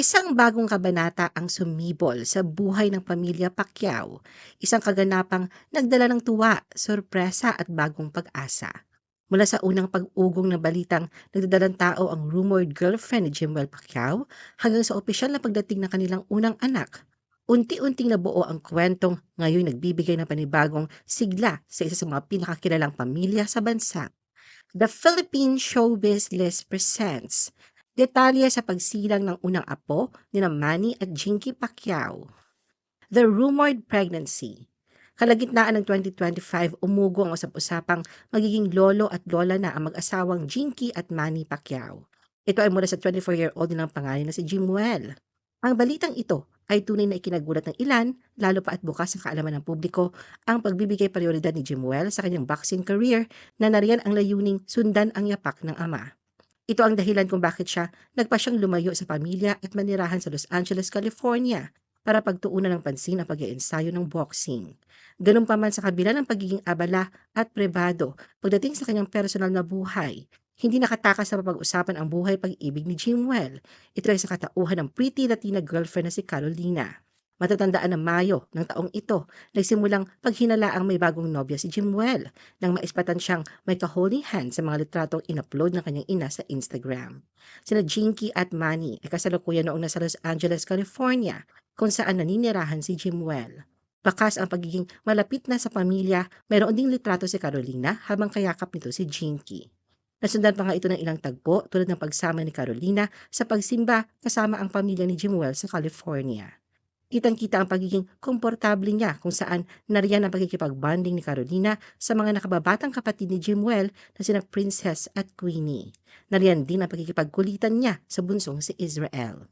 Isang bagong kabanata ang sumibol sa buhay ng pamilya Pacquiao, isang kaganapang nagdala ng tuwa, sorpresa at bagong pag-asa. Mula sa unang pag-ugong na balitang nagdadalang tao ang rumored girlfriend ni Jimwell Pacquiao hanggang sa opisyal na pagdating ng kanilang unang anak, unti-unting nabuo ang kwentong ngayon nagbibigay ng panibagong sigla sa isa sa mga pinakakilalang pamilya sa bansa. The Philippine Showbiz List presents Detalye sa pagsilang ng unang apo ni Manny at Jinky Pacquiao. The rumored pregnancy. Kalagitnaan ng 2025, umugo ang usap-usapang magiging lolo at lola na ang mag-asawang Jinky at Manny Pacquiao. Ito ay mula sa 24-year-old nilang pangalan na si Jimuel. Ang balitang ito ay tunay na ikinagulat ng ilan, lalo pa at bukas sa kaalaman ng publiko, ang pagbibigay prioridad ni Jimuel sa kanyang boxing career na nariyan ang layuning sundan ang yapak ng ama. Ito ang dahilan kung bakit siya nagpasyang lumayo sa pamilya at manirahan sa Los Angeles, California para pagtuunan ng pansin ang pag iensayo ng boxing. Ganun pa man sa kabila ng pagiging abala at privado pagdating sa kanyang personal na buhay, hindi nakatakas sa pag-usapan ang buhay pag-ibig ni Jimwell. Ito ay sa katauhan ng pretty Latina girlfriend na si Carolina. Matatandaan na Mayo ng taong ito, nagsimulang paghinalaang may bagong nobya si Jimwell nang maispatan siyang may ka-holding hand sa mga litratong in-upload ng kanyang ina sa Instagram. Sina Jinky at Manny ay kasalukuyan noong nasa Los Angeles, California kung saan naninirahan si Jimwell. Bakas ang pagiging malapit na sa pamilya, mayroon ding litrato si Carolina habang kayakap nito si Jinky. Nasundan pa nga ito ng ilang tagpo tulad ng pagsama ni Carolina sa pagsimba kasama ang pamilya ni Jimwell sa California. Kitang-kita ang pagiging komportable niya kung saan nariyan ang pagkikipagbanding ni Carolina sa mga nakababatang kapatid ni Jimwell na sina Princess at Queenie. Nariyan din ang pagkikipagkulitan niya sa bunsong si Israel.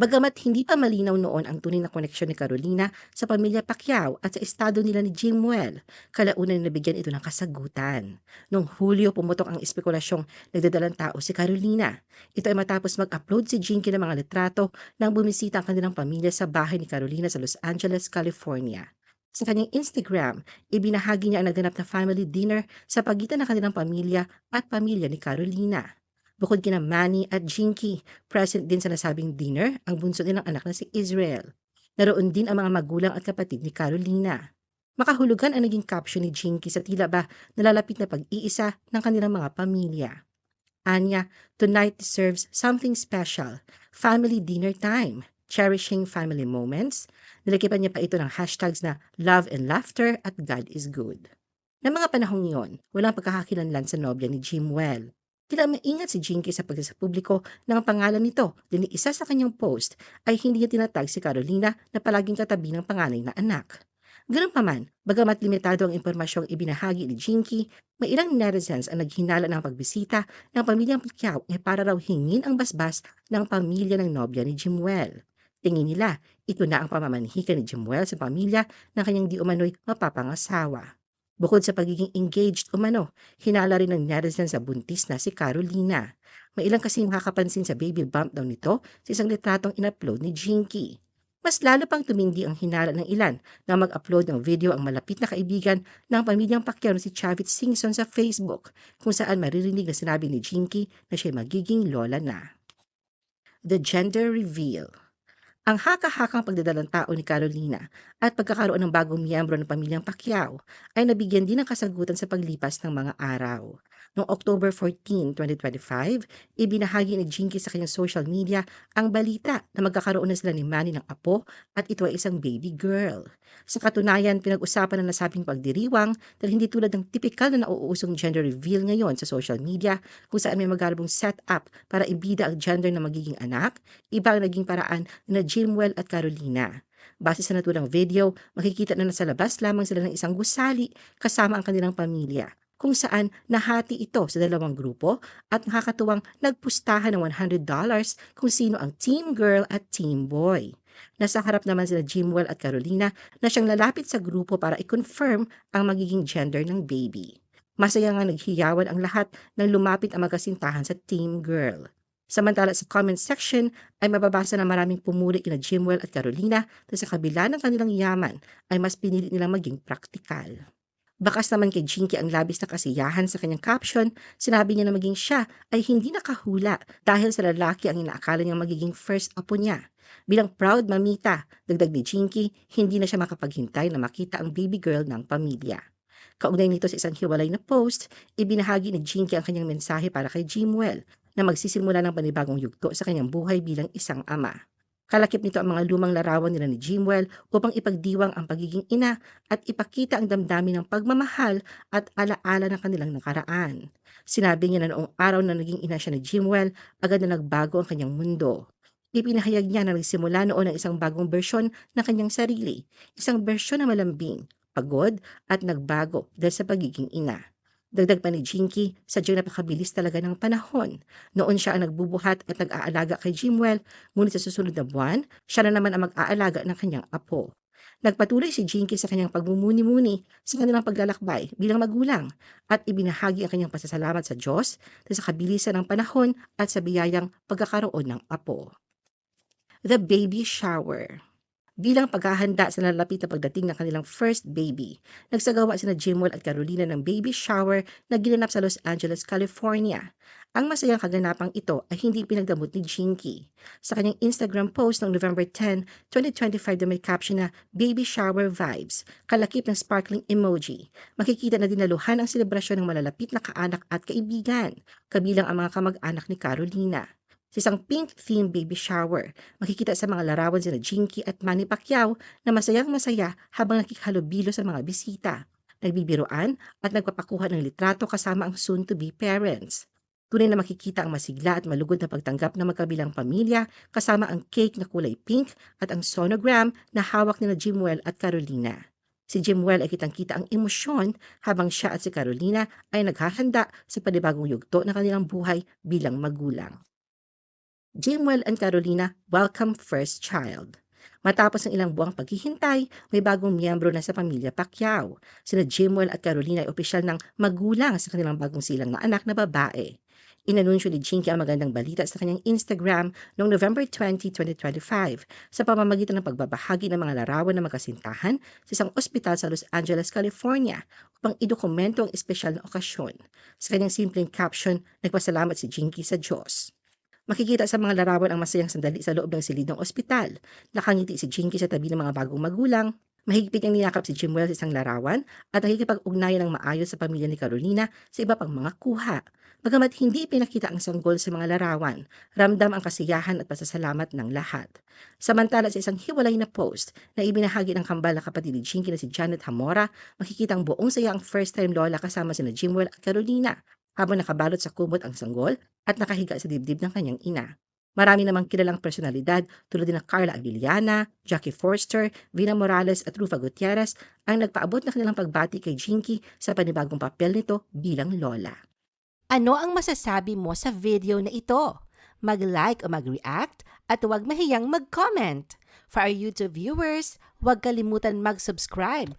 Bagamat hindi pa malinaw noon ang tunay na koneksyon ni Carolina sa pamilya Pacquiao at sa estado nila ni Jimwell, kalaunan nabigyan ito ng kasagutan. Noong Hulyo pumutok ang espekulasyong nagdadalang tao si Carolina. Ito ay matapos mag-upload si Jinky ng mga litrato nang bumisita ang kanilang pamilya sa bahay ni Carolina sa Los Angeles, California. Sa kanyang Instagram, ibinahagi niya ang naganap na family dinner sa pagitan ng kanilang pamilya at pamilya ni Carolina. Bukod kina Manny at Jinky, present din sa nasabing dinner ang bunso nilang anak na si Israel. Naroon din ang mga magulang at kapatid ni Carolina. Makahulugan ang naging caption ni Jinky sa tila ba nalalapit na pag-iisa ng kanilang mga pamilya. Anya, tonight deserves something special. Family dinner time. Cherishing family moments. Nalakipan niya pa ito ng hashtags na love and laughter at God is good. Na mga panahong iyon, walang pagkakakilanlan sa nobya ni Jim Well. Tila maingat si Jinky sa pagsasapubliko ng pangalan nito din isa sa kanyang post ay hindi niya tinatag si Carolina na palaging katabi ng panganay na anak. Ganun pa man, bagamat limitado ang impormasyong ibinahagi ni Jinky, may ilang netizens ang naghinala ng pagbisita ng pamilyang Pacquiao ay para raw hingin ang basbas ng pamilya ng nobya ni Jimwell. Tingin nila, ito na ang pamamanhikan ni Jimwell sa pamilya ng kanyang di umano'y mapapangasawa. Bukod sa pagiging engaged umano, hinala rin ng netizens sa buntis na si Carolina. May ilang kasing makakapansin sa baby bump daw nito sa isang litratong in-upload ni Jinky. Mas lalo pang tumindi ang hinala ng ilan na mag-upload ng video ang malapit na kaibigan ng pamilyang Pacquiao si Chavit Singson sa Facebook kung saan maririnig na sinabi ni Jinky na siya magiging lola na. The Gender Reveal ang haka-hakang pagdadalang tao ni Carolina at pagkakaroon ng bagong miyembro ng pamilyang Pacquiao ay nabigyan din ng kasagutan sa paglipas ng mga araw. Noong October 14, 2025, ibinahagi ni Jinky sa kanyang social media ang balita na magkakaroon na sila ni Manny ng apo at ito ay isang baby girl. Sa katunayan, pinag-usapan na nasabing pagdiriwang dahil hindi tulad ng typical na nauusong gender reveal ngayon sa social media kung saan may magarbong setup para ibida ang gender ng magiging anak, iba ang naging paraan na Jimwell at Carolina. Base sa natulang video, makikita na nasa labas lamang sila ng isang gusali kasama ang kanilang pamilya kung saan nahati ito sa dalawang grupo at nakakatuwang nagpustahan ng $100 kung sino ang team girl at team boy. Nasa harap naman sila Jimwell at Carolina na siyang lalapit sa grupo para i-confirm ang magiging gender ng baby. Masaya nga naghiyawan ang lahat nang lumapit ang magkasintahan sa team girl. Samantala sa comment section ay mababasa na maraming pumuli kina Jimwell at Carolina na sa kabila ng kanilang yaman ay mas pinili nilang maging praktikal. Bakas naman kay Jinky ang labis na kasiyahan sa kanyang caption, sinabi niya na maging siya ay hindi nakahula dahil sa lalaki ang inaakala niyang magiging first apo niya. Bilang proud mamita, dagdag ni Jinky, hindi na siya makapaghintay na makita ang baby girl ng pamilya. Kaugnay nito sa isang hiwalay na post, ibinahagi ni Jinky ang kanyang mensahe para kay Jimwell na magsisimula ng panibagong yugto sa kanyang buhay bilang isang ama. Kalakip nito ang mga lumang larawan nila ni Jimwell upang ipagdiwang ang pagiging ina at ipakita ang damdamin ng pagmamahal at alaala ng kanilang nakaraan. Sinabi niya na noong araw na naging ina siya ni Jimwell, agad na nagbago ang kanyang mundo. Ipinahayag niya na nagsimula noon ang isang bagong bersyon ng kanyang sarili, isang bersyon na malambing, pagod at nagbago dahil sa pagiging ina. Dagdag pa ni Jinky, sadyang napakabilis talaga ng panahon. Noon siya ang nagbubuhat at nag-aalaga kay Jimwell, ngunit sa susunod na buwan, siya na naman ang mag-aalaga ng kanyang apo. Nagpatuloy si Jinky sa kanyang pagmumuni-muni sa kanilang paglalakbay bilang magulang at ibinahagi ang kanyang pasasalamat sa Diyos sa kabilisan ng panahon at sa biyayang pagkakaroon ng apo. The Baby Shower Bilang paghahanda sa lalapit na pagdating ng kanilang first baby, nagsagawa sina Jimwell at Carolina ng baby shower na ginanap sa Los Angeles, California. Ang masayang kaganapang ito ay hindi pinagdamot ni Jinky. Sa kanyang Instagram post noong November 10, 2025 na may caption na Baby Shower Vibes, kalakip ng sparkling emoji. Makikita na dinaluhan ang selebrasyon ng malalapit na kaanak at kaibigan, kabilang ang mga kamag-anak ni Carolina sa isang pink-themed baby shower. Makikita sa mga larawan sina Jinky at Manny Pacquiao na masayang masaya habang nakikhalubilo sa mga bisita. Nagbibiroan at nagpapakuha ng litrato kasama ang soon-to-be parents. Tunay na makikita ang masigla at malugod na pagtanggap ng magkabilang pamilya kasama ang cake na kulay pink at ang sonogram na hawak nila Jimwell at Carolina. Si Jimwell ay kitang-kita ang emosyon habang siya at si Carolina ay naghahanda sa panibagong yugto ng kanilang buhay bilang magulang. Jimwell and Carolina welcome first child. Matapos ng ilang buwang paghihintay, may bagong miyembro na sa pamilya Pacquiao. Sina Jimwell at Carolina ay opisyal ng magulang sa kanilang bagong silang na anak na babae. Inanunsyo ni Jinky ang magandang balita sa kanyang Instagram noong November 20, 2025 sa pamamagitan ng pagbabahagi ng mga larawan ng magkasintahan sa isang ospital sa Los Angeles, California upang idokumento ang espesyal na okasyon. Sa kanyang simpleng caption, nagpasalamat si Jinky sa Diyos. Makikita sa mga larawan ang masayang sandali sa loob ng silid ng ospital. Nakangiti si Jinky sa tabi ng mga bagong magulang. Mahigpit niyang niyakap si Jimwell sa isang larawan at nakikipag-ugnayan ng maayos sa pamilya ni Carolina sa iba pang mga kuha. Bagamat hindi pinakita ang sanggol sa mga larawan, ramdam ang kasiyahan at pasasalamat ng lahat. Samantala sa isang hiwalay na post na ibinahagi ng kambal na kapatid ni Jinky na si Janet Hamora, makikita ang buong saya ang first-time lola kasama sina Jimwell at Carolina habang nakabalot sa kumot ang sanggol at nakahiga sa dibdib ng kanyang ina. Marami namang kilalang personalidad tulad din ng Carla Aguiliana, Jackie Forster, Vina Morales at Rufa Gutierrez ang nagpaabot na kanilang pagbati kay Jinky sa panibagong papel nito bilang lola. Ano ang masasabi mo sa video na ito? Mag-like o mag-react at huwag mahiyang mag-comment. For our YouTube viewers, huwag kalimutan mag-subscribe